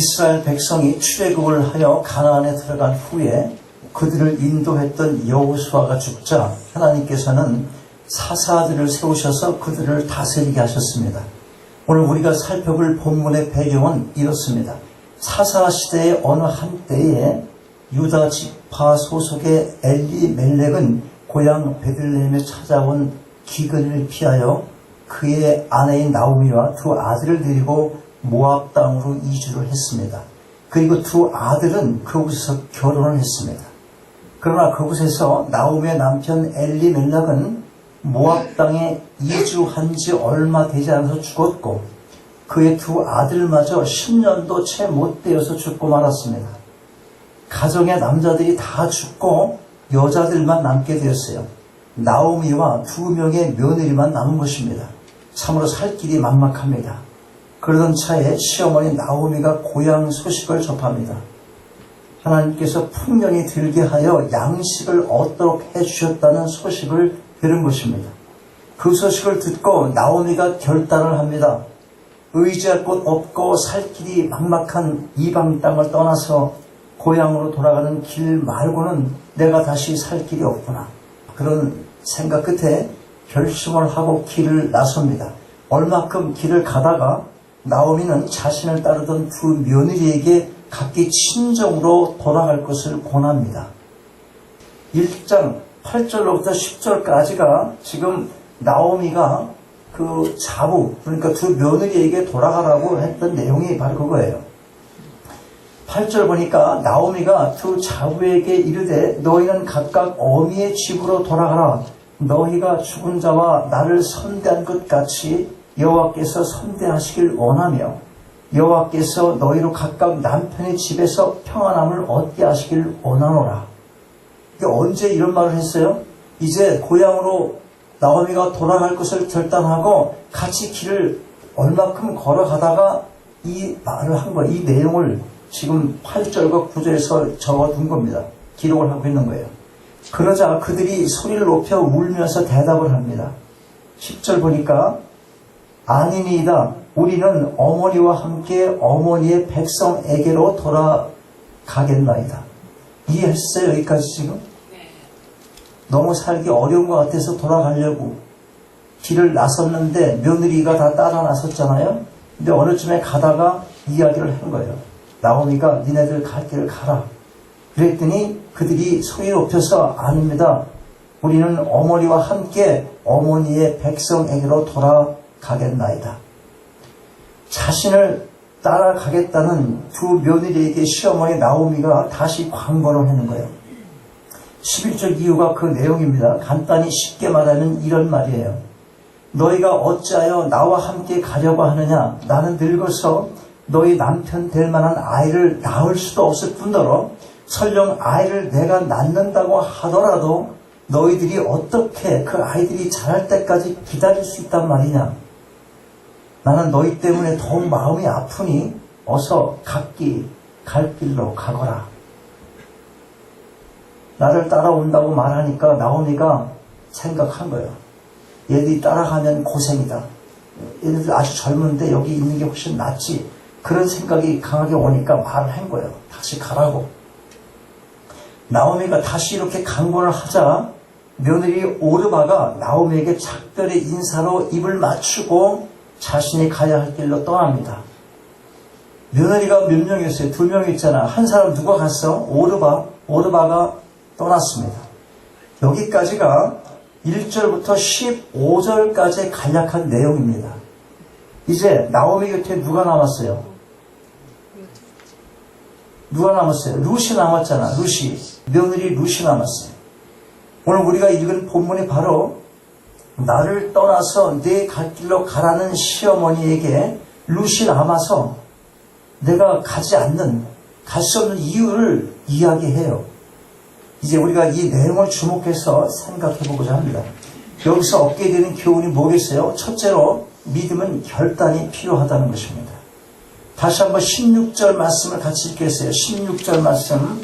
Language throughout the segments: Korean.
이스라엘 백성이 출애굽을 하여 가나안에 들어간 후에 그들을 인도했던 여호수아가 죽자 하나님께서는 사사들을 세우셔서 그들을 다스리게 하셨습니다. 오늘 우리가 살펴볼 본문의 배경은 이렇습니다. 사사 시대의 어느 한때에 유다 지파 소속의 엘리 멜렉은 고향 베들레헴에 찾아온 기근을 피하여 그의 아내인 나오미와 두 아들을 데리고 모압 땅으로 이주를 했습니다. 그리고 두 아들은 그곳에서 결혼을 했습니다. 그러나 그곳에서 나오미의 남편 엘리 멜락은 모압 땅에 이주한 지 얼마 되지 않아서 죽었고 그의 두 아들마저 10년도 채 못 되어서 죽고 말았습니다. 가정의 남자들이 다 죽고 여자들만 남게 되었어요. 나오미와 두 명의 며느리만 남은 것입니다. 참으로 살 길이 막막합니다. 그러던 차에 시어머니 나오미가 고향 소식을 접합니다. 하나님께서 풍년이 들게 하여 양식을 얻도록 해주셨다는 소식을 들은 것입니다. 그 소식을 듣고 나오미가 결단을 합니다. 의지할 곳 없고 살 길이 막막한 이방 땅을 떠나서 고향으로 돌아가는 길 말고는 내가 다시 살 길이 없구나. 그런 생각 끝에 결심을 하고 길을 나섭니다. 얼마큼 길을 가다가 나오미는 자신을 따르던 두 며느리에게 각기 친정으로 돌아갈 것을 권합니다. 1장 8절로부터 10절까지가 지금 나오미가 그 자부, 그러니까 두 며느리에게 돌아가라고 했던 내용이 바로 그거예요. 8절 보니까 나오미가 두 자부에게 이르되 너희는 각각 어미의 집으로 돌아가라. 너희가 죽은 자와 나를 선대한 것 같이 여호와께서 선대하시길 원하며 여호와께서 너희로 각각 남편의 집에서 평안함을 얻게 하시길 원하노라. 이게 언제 이런 말을 했어요? 이제 고향으로 나오미가 돌아갈 것을 결단하고 같이 길을 얼마큼 걸어가다가 이 말을 한 거예요. 이 내용을 지금 8절과 9절에서 적어둔 겁니다. 기록을 하고 있는 거예요. 그러자 그들이 소리를 높여 울면서 대답을 합니다. 10절 보니까 아니니이다. 우리는 어머니와 함께 어머니의 백성에게로 돌아가겠나이다. 이해했어요? 여기까지 지금? 너무 살기 어려운 것 같아서 돌아가려고 길을 나섰는데 며느리가 다 따라 나섰잖아요. 근데 어느 쯤에 가다가 이야기를 한 거예요. 나오미가 니네들 갈 길을 가라. 그랬더니 그들이 소리 높여서 아닙니다. 우리는 어머니와 함께 어머니의 백성에게로 돌아 가겠나이다. 자신을 따라가겠다는 두 며느리에게 시어머니 나오미가 다시 광고를 하는 거예요. 11절 이유가 그 내용입니다. 간단히 쉽게 말하면 이런 말이에요. 너희가 어찌하여 나와 함께 가려고 하느냐? 나는 늙어서 너희 남편 될 만한 아이를 낳을 수도 없을 뿐더러 설령 아이를 내가 낳는다고 하더라도 너희들이 어떻게 그 아이들이 자랄 때까지 기다릴 수 있단 말이냐? 나는 너희 때문에 더욱 마음이 아프니 어서 각기 갈 길로 가거라. 나를 따라온다고 말하니까 나오미가 생각한 거예요. 얘들이 따라가면 고생이다. 얘네들 아주 젊은데 여기 있는 게 훨씬 낫지. 그런 생각이 강하게 오니까 말을 한 거예요. 다시 가라고. 나오미가 다시 이렇게 강권을 하자 며느리 오르바가 나오미에게 작별의 인사로 입을 맞추고 자신이 가야 할 길로 떠납니다. 며느리가 몇 명이었어요? 두 명 있잖아. 한 사람 누가 갔어? 오르바. 오르바가 떠났습니다. 여기까지가 1절부터 15절까지 간략한 내용입니다. 이제 나오미 곁에 누가 남았어요? 누가 남았어요? 루시 남았잖아. 루시. 며느리 루시 남았어요. 오늘 우리가 읽은 본문이 바로 나를 떠나서 내갈 길로 가라는 시어머니에게 루시 남아서 내가 가지 않는, 갈 수 없는 이유를 이야기해요. 이제 우리가 이 내용을 주목해서 생각해 보고자 합니다. 여기서 얻게 되는 교훈이 뭐겠어요? 첫째로 믿음은 결단이 필요하다는 것입니다. 다시 한번 16절 말씀을 같이 읽겠어요. 16절 말씀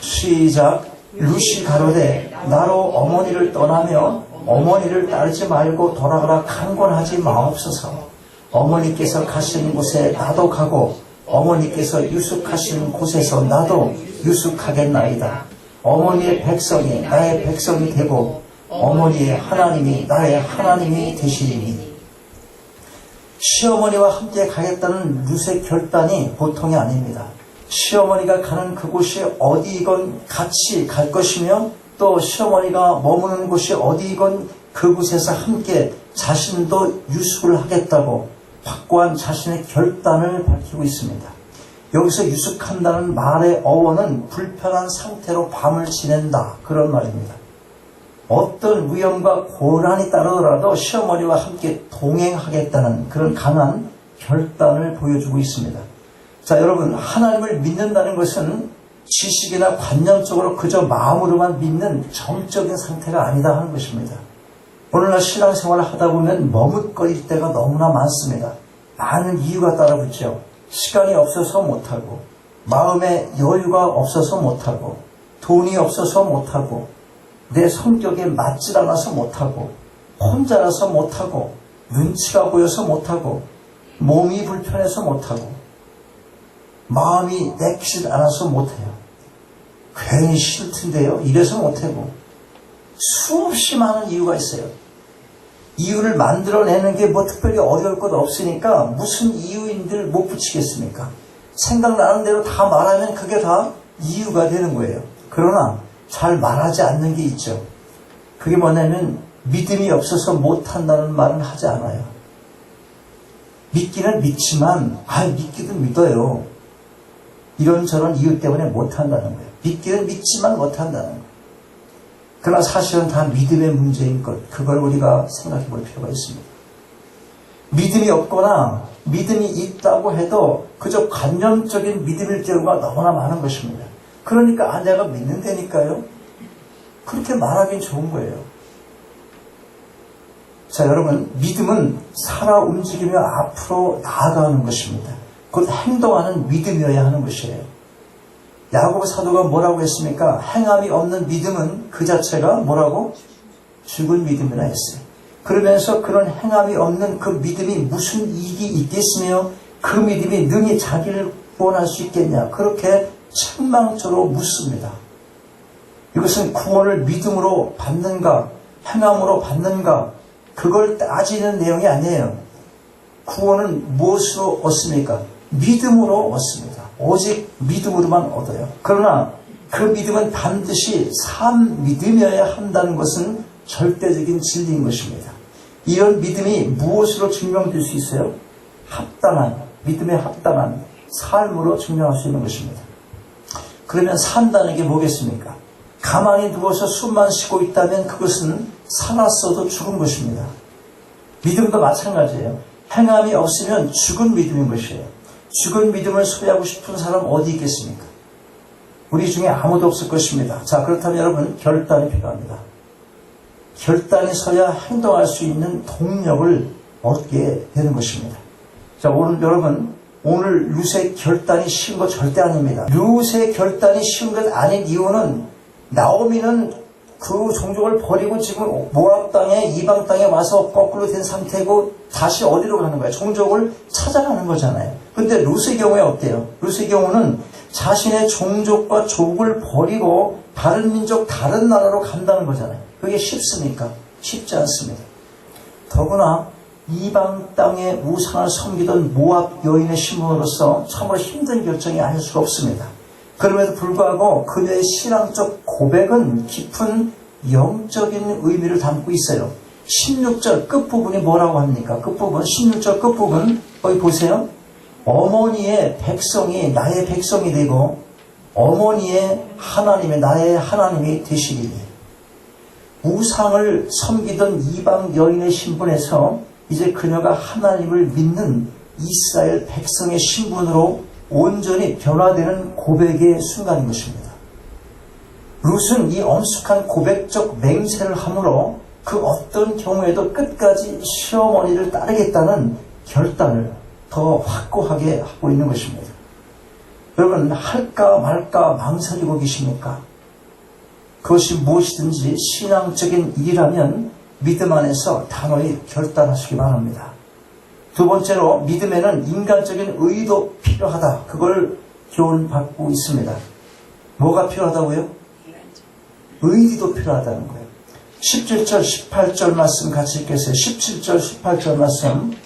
시작 루시 가로되 나로 어머니를 떠나며 어머니를 따르지 말고 돌아가라 강권하지 마옵소서 어머니께서 가시는 곳에 나도 가고 어머니께서 유숙하신 곳에서 나도 유숙하겠나이다. 어머니의 백성이 나의 백성이 되고 어머니의 하나님이 나의 하나님이 되시리니 시어머니와 함께 가겠다는 룻의 결단이 보통이 아닙니다. 시어머니가 가는 그곳이 어디이건 같이 갈 것이며 또 시어머니가 머무는 곳이 어디이건 그곳에서 함께 자신도 유숙을 하겠다고 확고한 자신의 결단을 밝히고 있습니다. 여기서 유숙한다는 말의 어원은 불편한 상태로 밤을 지낸다 그런 말입니다. 어떤 위험과 고난이 따르더라도 시어머니와 함께 동행하겠다는 그런 강한 결단을 보여주고 있습니다. 자, 여러분, 하나님을 믿는다는 것은 지식이나 관념적으로 그저 마음으로만 믿는 정적인 상태가 아니다 하는 것입니다. 오늘날 신앙생활을 하다 보면 머뭇거릴 때가 너무나 많습니다. 많은 이유가 따라붙죠. 시간이 없어서 못하고, 마음에 여유가 없어서 못하고, 돈이 없어서 못하고, 내 성격에 맞질 않아서 못하고, 혼자라서 못하고, 눈치가 보여서 못하고, 몸이 불편해서 못하고, 마음이 내키질 않아서 못해요. 괜히 싫던데요. 이래서 못하고, 수없이 많은 이유가 있어요. 이유를 만들어내는 게 뭐 특별히 어려울 것 없으니까 무슨 이유인들 못 붙이겠습니까? 생각나는 대로 다 말하면 그게 다 이유가 되는 거예요. 그러나 잘 말하지 않는 게 있죠. 그게 뭐냐면 믿음이 없어서 못한다는 말은 하지 않아요. 믿기는 믿지만, 아, 믿기도 믿어요. 이런저런 이유 때문에 못한다는 거예요. 믿기는 믿지만 못한다는 거예요. 그러나 사실은 다 믿음의 문제인 것, 그걸 우리가 생각해 볼 필요가 있습니다. 믿음이 없거나 믿음이 있다고 해도 그저 관념적인 믿음일 경우가 너무나 많은 것입니다. 그러니까 아, 내가 믿는다니까요. 그렇게 말하긴 좋은 거예요. 자, 여러분, 믿음은 살아 움직이며 앞으로 나아가는 것입니다. 곧 행동하는 믿음이어야 하는 것이에요. 야고보 사도가 뭐라고 했습니까? 행함이 없는 믿음은 그 자체가 뭐라고? 죽은 믿음이라 했어요. 그러면서 그런 행함이 없는 그 믿음이 무슨 이익이 있겠으며 그 믿음이 능히 자기를 구원할 수 있겠냐? 그렇게 책망조로 묻습니다. 이것은 구원을 믿음으로 받는가, 행함으로 받는가, 그걸 따지는 내용이 아니에요. 구원은 무엇으로 얻습니까? 믿음으로 얻습니다. 오직 믿음으로만 얻어요. 그러나 그 믿음은 반드시 산 믿음이어야 한다는 것은 절대적인 진리인 것입니다. 이런 믿음이 무엇으로 증명될 수 있어요? 합당한, 믿음에 합당한 삶으로 증명할 수 있는 것입니다. 그러면 산다는 게 뭐겠습니까? 가만히 누워서 숨만 쉬고 있다면 그것은 살았어도 죽은 것입니다. 믿음도 마찬가지예요. 행함이 없으면 죽은 믿음인 것이에요. 죽은 믿음을 소유하고 싶은 사람 어디 있겠습니까? 우리 중에 아무도 없을 것입니다. 자, 그렇다면 여러분, 결단이 필요합니다. 결단이 서야 행동할 수 있는 동력을 얻게 되는 것입니다. 자, 오늘 여러분, 오늘 룻의 결단이 쉬운 거 절대 아닙니다. 룻의 결단이 쉬운 것 아닌 이유는 나오미는 그 종족을 버리고 지금 모압 땅에 이방 땅에 와서 거꾸로 된 상태고 다시 어디로 가는 거예요? 종족을 찾아가는 거잖아요. 근데 룻의 경우에 어때요? 룻의 경우는 자신의 종족과 족을 버리고 다른 민족, 다른 나라로 간다는 거잖아요. 그게 쉽습니까? 쉽지 않습니다. 더구나 이방 땅의 우상을 섬기던 모압 여인의 신분으로서 참으로 힘든 결정이 아닐 수가 없습니다. 그럼에도 불구하고 그녀의 신앙적 고백은 깊은 영적인 의미를 담고 있어요. 16절 끝부분이 뭐라고 합니까? 끝부분, 16절 끝부분, 거기 보세요. 어머니의 백성이 나의 백성이 되고, 어머니의 하나님이 나의 하나님이 되시리니. 우상을 섬기던 이방 여인의 신분에서 이제 그녀가 하나님을 믿는 이스라엘 백성의 신분으로 온전히 변화되는 고백의 순간인 것입니다. 룻은 이 엄숙한 고백적 맹세를 함으로 그 어떤 경우에도 끝까지 시어머니를 따르겠다는 결단을 더 확고하게 하고 있는 것입니다. 여러분, 할까 말까 망설이고 계십니까? 그것이 무엇이든지 신앙적인 일이라면 믿음 안에서 단호히 결단하시기 바랍니다. 두 번째로 믿음에는 인간적인 의도 필요하다. 그걸 교훈받고 있습니다. 뭐가 필요하다고요? 의리도 필요하다는 거예요. 17절, 18절 말씀 같이 읽겠어요. 17절, 18절 말씀.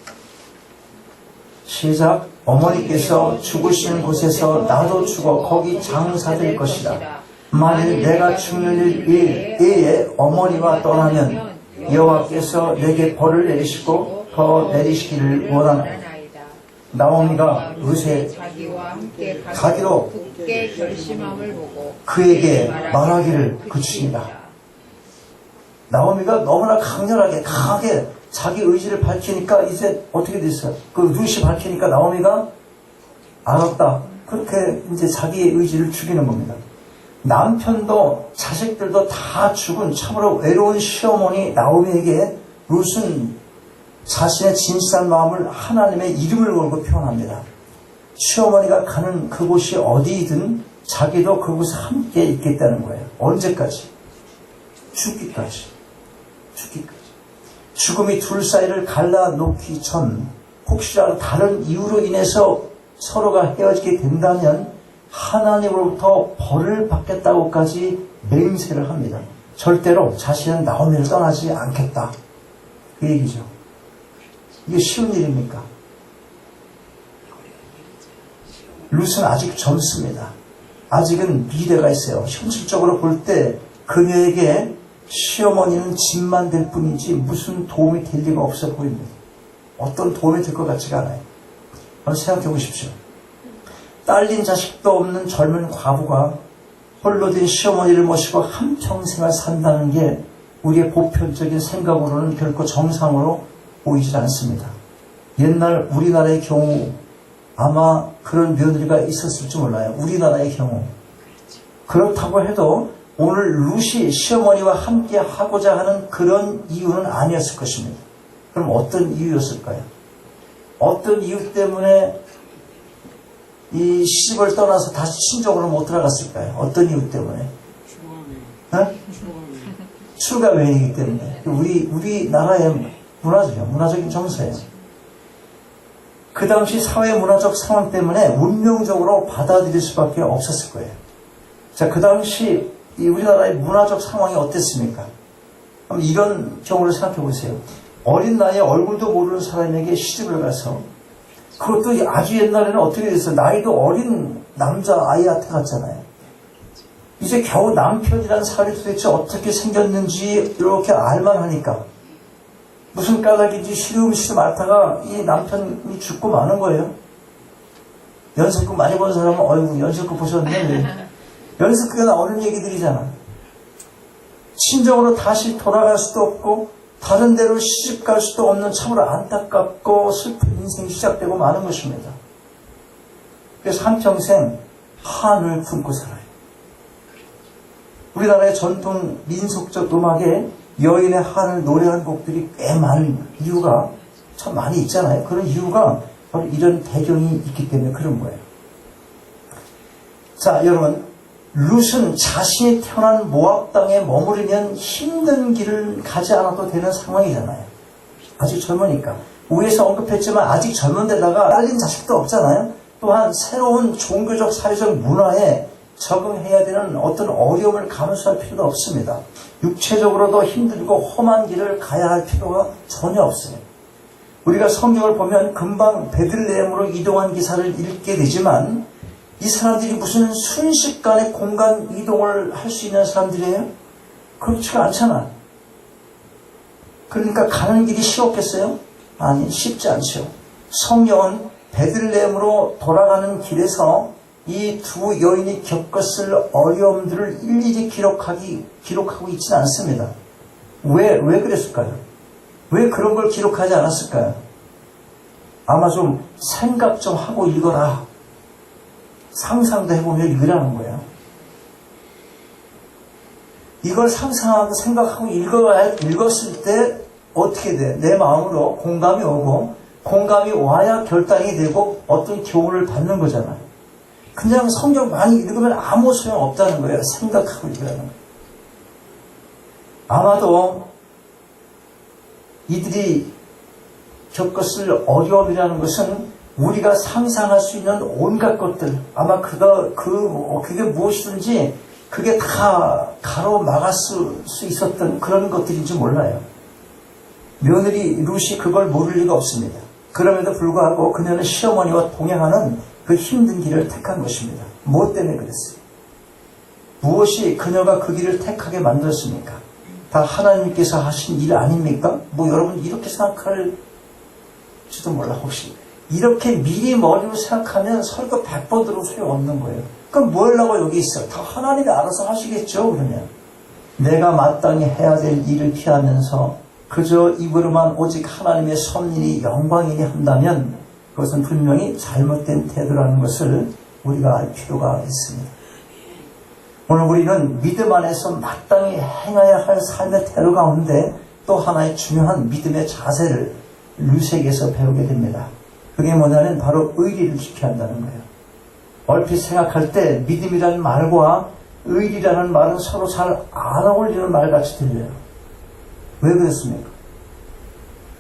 시작. 어머니께서 죽으시는 곳에서 나도 죽어 거기 장사될 것이다. 만일 내가 죽는 일 때에 어머니와 떠나면 여호와께서 내게 벌을 내리시고 더 내리시기를 원하나. 나오미가 요새 가기로 그에게 말하기를 그치니라. 나오미가 너무나 강렬하게 강하게 자기 의지를 밝히니까 이제 어떻게 됐어요? 그 루시 밝히니까 나오미가 알았다. 그렇게 이제 자기의 의지를 죽이는 겁니다. 남편도 자식들도 다 죽은 참으로 외로운 시어머니 나오미에게 룻은 자신의 진실한 마음을 하나님의 이름을 걸고 표현합니다. 시어머니가 가는 그곳이 어디이든 자기도 그곳에 함께 있겠다는 거예요. 언제까지? 죽기까지. 죽기까지. 죽음이 둘 사이를 갈라놓기 전 혹시라도 다른 이유로 인해서 서로가 헤어지게 된다면 하나님으로부터 벌을 받겠다고까지 맹세를 합니다. 절대로 자신은 나오미를 떠나지 않겠다. 그 얘기죠. 이게 쉬운 일입니까? 룻은 아직 젊습니다. 아직은 미래가 있어요. 현실적으로 볼 때 그녀에게 시어머니는 집만 될 뿐이지 무슨 도움이 될 리가 없어 보입니다. 어떤 도움이 될 것 같지가 않아요. 한번 생각해 보십시오. 딸린 자식도 없는 젊은 과부가 홀로 된 시어머니를 모시고 한평생을 산다는 게 우리의 보편적인 생각으로는 결코 정상으로 보이질 않습니다. 옛날 우리나라의 경우 아마 그런 며느리가 있었을지 몰라요. 우리나라의 경우. 그렇다고 해도 오늘 루시 시어머니와 함께 하고자 하는 그런 이유는 아니었을 것입니다. 그럼 어떤 이유였을까요? 어떤 이유 때문에 이 시집을 떠나서 다시 친정으로 못 들어갔을까요? 어떤 이유 때문에? 어? 출가 외이기 때문에. 우리, 우리나라의 문화죠. 문화적인 정서예요. 그 당시 사회 문화적 상황 때문에 운명적으로 받아들일 수밖에 없었을 거예요. 자, 그 당시 이 우리나라의 문화적 상황이 어땠습니까? 한번 이런 경우를 생각해 보세요. 어린 나이에 얼굴도 모르는 사람에게 시집을 가서 그것도 아주 옛날에는 어떻게 됐어요? 나이도 어린 남자 아이한테 갔잖아요. 이제 겨우 남편이라는 사람이 도대체 어떻게 생겼는지 이렇게 알만 하니까 무슨 까닭인지 시름시름 앓다가 이 남편이 죽고 마는 거예요. 연습극 많이 본 사람은 어이구 연습극 보셨네. 연습극에 나오는 얘기들이잖아. 친정으로 다시 돌아갈 수도 없고 다른 데로 시집 갈 수도 없는 참으로 안타깝고 슬픈 인생이 시작되고 마는 것입니다. 그래서 한평생 한을 품고 살아요. 우리나라의 전통 민속적 음악에 여인의 한을 노래한 곡들이 꽤 많은 이유가 참 많이 있잖아요. 그런 이유가 바로 이런 배경이 있기 때문에 그런 거예요. 자, 여러분. 룻은 자신이 태어난 모압 땅에 머무르면 힘든 길을 가지 않아도 되는 상황이잖아요. 아직 젊으니까. 위에서 언급했지만 아직 젊은 데다가 딸린 자식도 없잖아요. 또한 새로운 종교적 사회적 문화에 적응해야 되는 어떤 어려움을 감수할 필요도 없습니다. 육체적으로도 힘들고 험한 길을 가야 할 필요가 전혀 없어요. 우리가 성경을 보면 금방 베들레헴으로 이동한 기사를 읽게 되지만 이 사람들이 무슨 순식간에 공간 이동을 할 수 있는 사람들이에요? 그렇지가 않잖아. 그러니까 가는 길이 쉬웠겠어요? 아니, 쉽지 않죠. 성경은 베들레헴으로 돌아가는 길에서 이 두 여인이 겪었을 어려움들을 일일이 기록하기, 기록하고 있지는 않습니다. 왜, 왜 그랬을까요? 왜 그런 걸 기록하지 않았을까요? 아마 좀 생각 좀 하고 읽어라. 상상도 해보며 읽으라는 거예요. 이걸 상상하고 생각하고 읽어야, 읽었을 때 어떻게 돼? 내 마음으로 공감이 오고, 공감이 와야 결단이 되고 어떤 교훈을 받는 거잖아요. 그냥 성경 많이 읽으면 아무 소용 없다는 거예요. 생각하고 읽으라는. 아마도 이들이 겪었을 어려움이라는 것은 우리가 상상할 수 있는 온갖 것들 아마 그 어, 그게 무엇이든지 그게 다 가로막을 수, 수 있었던 그런 것들인지 몰라요. 며느리 루시 그걸 모를 리가 없습니다. 그럼에도 불구하고 그녀는 시어머니와 동행하는 그 힘든 길을 택한 것입니다. 무엇 때문에 그랬어요? 무엇이 그녀가 그 길을 택하게 만들었습니까? 다 하나님께서 하신 일 아닙니까? 뭐 여러분 이렇게 생각할지도 몰라 혹시 이렇게 미리 머리로 생각하면 설교 100번 들어도 소용없는 거예요. 그럼 뭐 하려고 여기 있어? 다 하나님이 알아서 하시겠죠 그러면 내가 마땅히 해야 될 일을 피하면서 그저 입으로만 오직 하나님의 섭리니 영광이니 한다면 그것은 분명히 잘못된 태도라는 것을 우리가 알 필요가 있습니다. 오늘 우리는 믿음 안에서 마땅히 행해야 할 삶의 태도 가운데 또 하나의 중요한 믿음의 자세를 류색에서 배우게 됩니다. 그게 뭐냐면 바로 의리를 지켜야 한다는 거예요. 얼핏 생각할 때 믿음이라는 말과 의리라는 말은 서로 잘 안 어울리는 말같이 들려요. 왜 그렇습니까?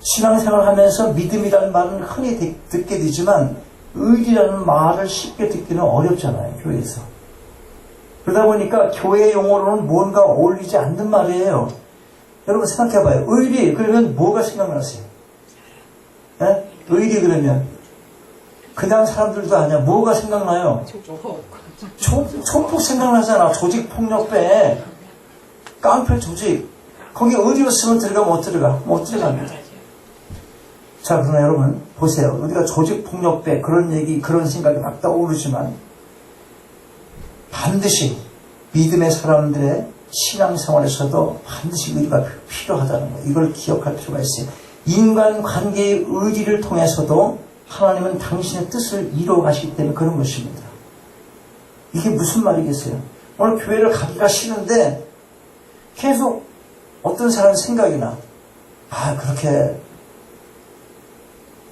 신앙생활 하면서 믿음이라는 말은 흔히 듣- 듣게 되지만 의리라는 말을 쉽게 듣기는 어렵잖아요, 교회에서. 그러다 보니까 교회 용어로는 뭔가 어울리지 않는 말이에요. 여러분 생각해봐요. 의리, 그러면 뭐가 생각나세요? 예? 의리 그러면. 그냥 사람들도 아니야. 뭐가 생각나요? 조, 조폭 생각나잖아. 조직폭력배. 깡패 조직. 거기 의리로 쓰면 들어가 못 들어가? 못 들어갑니다. 자, 그러나 여러분, 보세요. 우리가 조직폭력배, 그런 얘기, 그런 생각이 막 떠오르지만, 반드시 믿음의 사람들의 신앙생활에서도 반드시 의리가 필요하다는 거예요. 이걸 기억할 필요가 있어요. 인간 관계의 의리를 통해서도 하나님은 당신의 뜻을 이루어 가시기 때문에 그런 것입니다. 이게 무슨 말이겠어요? 오늘 교회를 가기가 싫은데 계속 어떤 사람 생각이 나. 아, 그렇게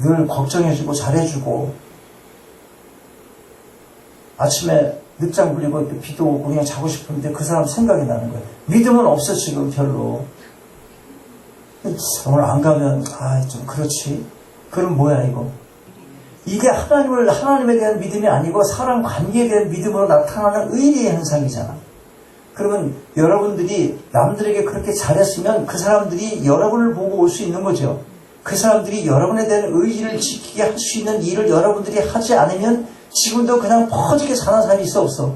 늘 걱정해주고 잘해주고 아침에 늦잠 이렇게 비도 오고 그냥 자고 싶은데 그 사람 생각이 나는 거예요. 믿음은 없어 지금 별로. 오늘 안 가면 아 좀 그렇지. 그럼 뭐야 이거? 이게 하나님을 하나님에 대한 믿음이 아니고 사람 관계에 대한 믿음으로 나타나는 의리의 현상이잖아. 그러면 여러분들이 남들에게 그렇게 잘했으면 그 사람들이 여러분을 보고 올 수 있는 거죠. 그 사람들이 여러분에 대한 의지를 지키게 할 수 있는 일을 여러분들이 하지 않으면 지금도 그냥 퍼지게 사는 사람이 있어 없어.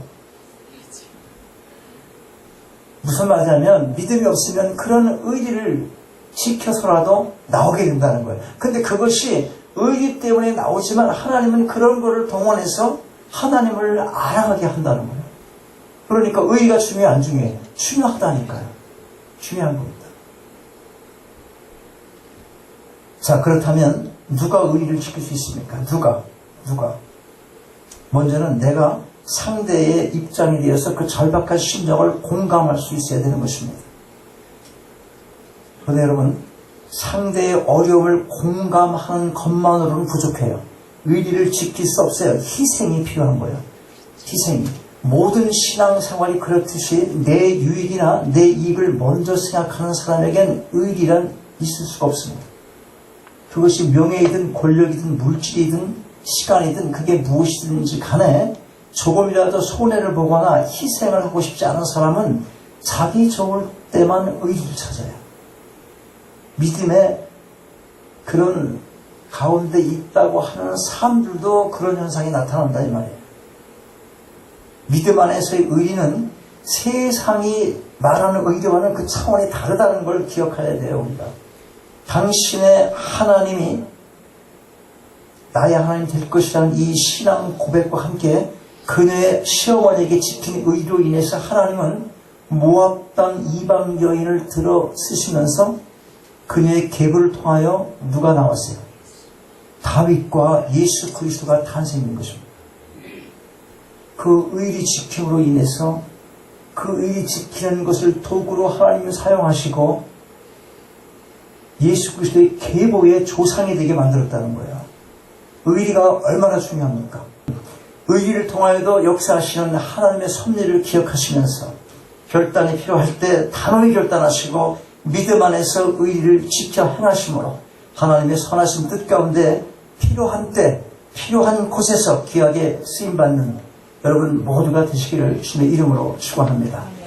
무슨 말이냐면 믿음이 없으면 그런 의리를 지켜서라도 나오게 된다는 거예요. 근데 그것이 의리 때문에 나오지만 하나님은 그런 거를 동원해서 하나님을 알아가게 한다는 거예요. 그러니까 의리가 중요해 안 중요해? 중요하다니까요. 중요한 겁니다. 자 그렇다면 누가 의리를 지킬 수 있습니까? 누가? 누가? 먼저는 내가 상대의 입장에 대해서 그 절박한 심정을 공감할 수 있어야 되는 것입니다. 그런데 여러분, 상대의 어려움을 공감하는 것만으로는 부족해요. 의리를 지킬 수 없어요. 희생이 필요한 거예요. 희생이. 모든 신앙생활이 그렇듯이 내 유익이나 내 이익을 먼저 생각하는 사람에겐 의리란 있을 수가 없습니다. 그것이 명예이든 권력이든 물질이든 시간이든 그게 무엇이든지 간에 조금이라도 손해를 보거나 희생을 하고 싶지 않은 사람은 자기 좋을 때만 의리를 찾아요. 믿음의 그런 가운데 있다고 하는 사람들도 그런 현상이 나타난다 이 말이에요. 믿음 안에서의 의리는 세상이 말하는 의리와는 그 차원이 다르다는 걸 기억해야 돼요 우리가. 당신의 하나님이 나의 하나님 될 것이라는 이 신앙 고백과 함께 그녀의 시어머니에게 지킨 의로 인해서 하나님은 모압 땅 이방 여인을 들어 쓰시면서 그녀의 계보를 통하여 누가 나왔어요? 다윗과 예수 그리스도가 탄생된 것입니다. 그 의리 지킴으로 인해서 그 의리 지키는 것을 도구로 하나님이 사용하시고 예수 그리스도의 계보의 조상이 되게 만들었다는 거예요. 의리가 얼마나 중요합니까? 의리를 통하여도 역사하시는 하나님의 섭리를 기억하시면서 결단이 필요할 때 단호히 결단하시고 믿음 안에서 의리를 지켜 행하심으로 하나님의 선하신 뜻 가운데 필요한 때, 필요한 곳에서 귀하게 쓰임받는 여러분 모두가 되시기를 주님의 이름으로 축원합니다.